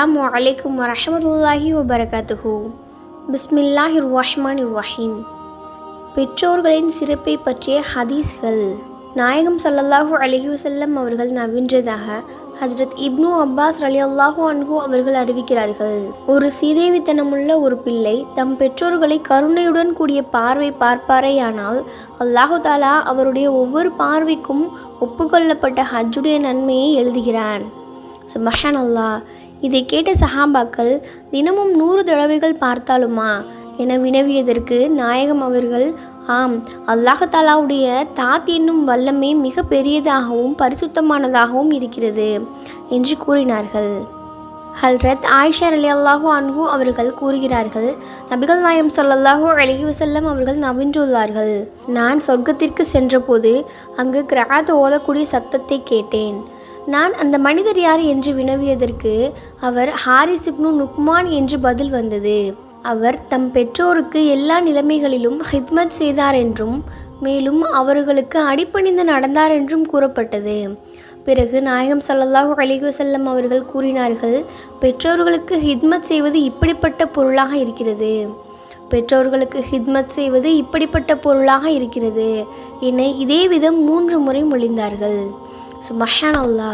அலைக்கும் வரமத்துல்லாஹி வபரகாத்துஹு பிஸ்மில்லாஹிர் ரஹ்மான் ரஹீம் பெற்றோர்களின் சிறப்பை பற்றிய ஹதீஸ்கள். நாயகம் சல்லல்லாஹு அலஹி வசல்லம் அவர்கள் நவின்றதாக ஹஜ்ரத் இப்னு அப்பாஸ் ரலி அல்லாஹு அன்ஹு அவர்கள் அறிவிக்கிறார்கள். ஒரு சீதேவித்தனமுள்ள ஒரு பிள்ளை தம் பெற்றோர்களை கருணையுடன் கூடிய பார்வை பார்ப்பாரேயானால் அல்லாஹு தாலா அவருடைய ஒவ்வொரு பார்வைக்கும் ஒப்புக்கொள்ளப்பட்ட ஹஜ்ஜுடைய நன்மையை எழுதுகிறான். சுபஹான் அல்லாஹ் இதை கேட்ட சஹாபாக்கள் தினமும் நூறு தடவைகள் பார்த்தாலுமா? என வினவியதற்கு நாயகம் அவர்கள் ஆம் அல்லாஹாலாவுடைய தாத் என்னும் வல்லமை மிக பெரியதாகவும் பரிசுத்தமானதாகவும் இருக்கிறது என்று கூறினார்கள். ஹல்ரத் ஆயிஷா அலி அல்லாஹூ அன்ஹு அவர்கள் கூறுகிறார்கள் நபிகள் நாயம் சொல்லல்லாஹூ அலைஹி வசல்லம் அவர்கள் நவின்றுள்ளார்கள். நான் சொர்க்கத்திற்கு சென்றபோது அங்கு கிராத் ஓதக்கூடிய சத்தத்தை கேட்டேன். நான் அந்த மனிதர் யார் என்று வினவியதற்கு அவர் ஹாரிஸ் இப்னு நுக்மான் என்று பதில் வந்தது. அவர் தம் பெற்றோருக்கு எல்லா நிலைமைகளிலும் ஹித்மத் செய்தார் என்றும் மேலும் அவர்களுக்கு அடிபணிந்து நடந்தார் என்றும் கூறப்பட்டது. பிறகு நாயகம் ஸல்லல்லாஹு அலைஹி அவர்கள் கூறினார்கள் பெற்றோர்களுக்கு ஹித்மத் செய்வது இப்படிப்பட்ட பொருளாக இருக்கிறது. பெற்றோர்களுக்கு ஹித்மத் செய்வது இப்படிப்பட்ட பொருளாக இருக்கிறது. என இதே விதம் மூன்று முறை மொழிந்தார்கள். சுமஹான் அல்லா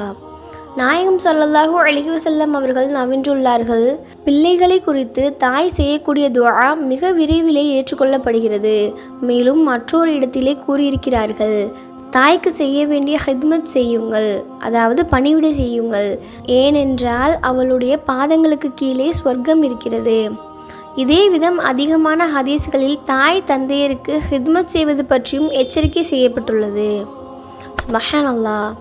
நாயகம் ஸல்லல்லாஹு அலைஹி வஸல்லம் அவர்கள் நவின்றுள்ளார்கள். பிள்ளைகளை குறித்து தாய் செய்யக்கூடிய துவா மிக விரைவிலே ஏற்றுக்கொள்ளப்படுகிறது. மேலும் மற்றொரு இடத்திலே கூறியிருக்கிறார்கள் தாய்க்கு செய்ய வேண்டிய ஹித்மத் செய்யுங்கள் அதாவது பணிவிடை செய்யுங்கள். ஏனென்றால் அவளுடைய பாதங்களுக்கு கீழே ஸ்வர்க்கம் இருக்கிறது. இதே விதம் அதிகமான ஹதீஸ்களில் தாய் தந்தையருக்கு ஹித்மத் செய்வது பற்றியும் எச்சரிக்கை செய்யப்பட்டுள்ளது. சுபஹான் அல்லா